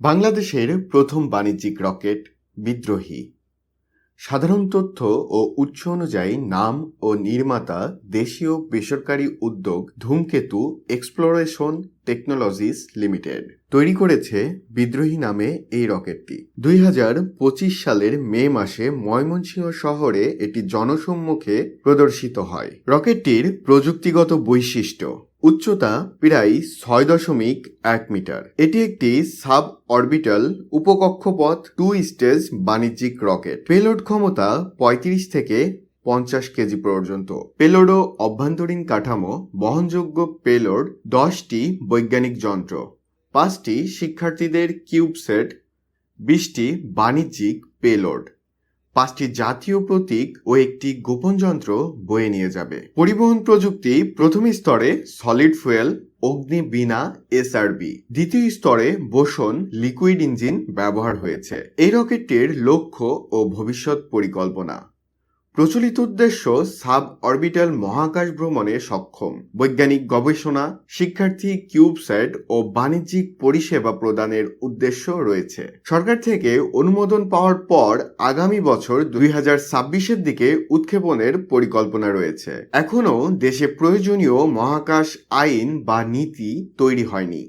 বাংলাদেশের প্রথম বাণিজ্যিক রকেট বিদ্রোহী। সাধারণ তথ্য ও উৎস অনুযায়ী নাম ও নির্মাতা দেশীয় বেসরকারি উদ্যোগ ধূমকেতু এক্সপ্লোরেশন টেকনোলজিস লিমিটেড তৈরি করেছে বিদ্রোহী নামে এই রকেটটি। দুই হাজার পঁচিশ সালের মে মাসে ময়মনসিংহ শহরে এটি জনসম্মুখে প্রদর্শিত হয়। রকেটটির প্রযুক্তিগত বৈশিষ্ট্য উচ্চতা প্রায় ছয় দশমিক এক মিটার। এটি একটি সাব অরবিটাল উপকক্ষপথ টু স্টেজ বাণিজ্যিক রকেট। পেলোড ক্ষমতা পঁয়ত্রিশ থেকে পঞ্চাশ কেজি পর্যন্ত। পেলোড ও অভ্যন্তরীণ কাঠামো, বহনযোগ্য পেলোড, দশটি বৈজ্ঞানিক যন্ত্র, পাঁচটি শিক্ষার্থীদের কিউব সেট, বিশটি বাণিজ্যিক পেলোড। পাঁচটি জাতীয় প্রতীক ও একটি গোপন যন্ত্র বয়ে নিয়ে যাবে। পরিবহন প্রযুক্তি প্রথম স্তরে সলিড ফুয়েল অগ্নি বিনা এসআরবি দ্বিতীয় স্তরে বোসন লিকুইড ইঞ্জিন ব্যবহার হয়েছে। এই রকেটটির লক্ষ্য ও ভবিষ্যৎ পরিকল্পনা। প্রচলিত উদ্দেশ্য সাব অরবিটাল মহাকাশ ভ্রমণে সক্ষম। বৈজ্ঞানিক গবেষণা, শিক্ষার্থী কিউবস্যাট ও বাণিজ্যিক পরিষেবা প্রদানের উদ্দেশ্য রয়েছে। সরকার থেকে অনুমোদন পাওয়ার পর আগামী বছর দুই হাজার ছাব্বিশের দিকে উৎক্ষেপণের পরিকল্পনা রয়েছে। এখনও দেশে প্রয়োজনীয় মহাকাশ আইন বা নীতি তৈরি হয়নি।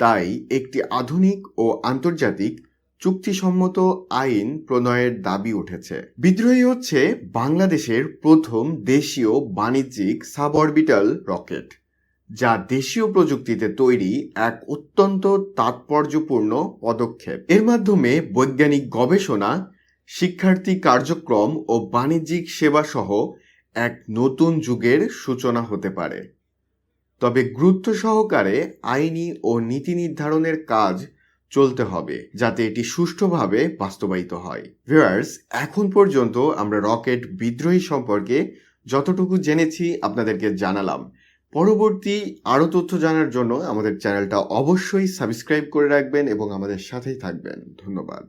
তাই একটি আধুনিক ও আন্তর্জাতিক চুক্তিসম্মত আইন প্রণয়ের দাবি উঠেছে। বিদ্রোহী হচ্ছে বাংলাদেশের প্রথম দেশীয় বাণিজ্যিক সাবঅরবিটাল রকেট, যা দেশীয় প্রযুক্তিতে তৈরি এক অত্যন্ত তাৎপর্যপূর্ণ পদক্ষেপ। এর মাধ্যমে বৈজ্ঞানিক গবেষণা, শিক্ষার্থী কার্যক্রম ও বাণিজ্যিক সেবা সহ এক নতুন যুগের সূচনা হতে পারে। তবে গুরুত্ব সহকারে আইনি ও নীতি নির্ধারণের কাজ চলতে হবে, যাতে এটি সুষ্ঠুভাবে বাস্তবায়িত হয়। ভিউয়ার্স, এখন পর্যন্ত আমরা রকেট বিদ্রোহী সম্পর্কে যতটুকু জেনেছি আপনাদেরকে জানালাম। পরবর্তী আরও তথ্য জানার জন্য আমাদের চ্যানেলটা অবশ্যই সাবস্ক্রাইব করে রাখবেন এবং আমাদের সাথেই থাকবেন। ধন্যবাদ।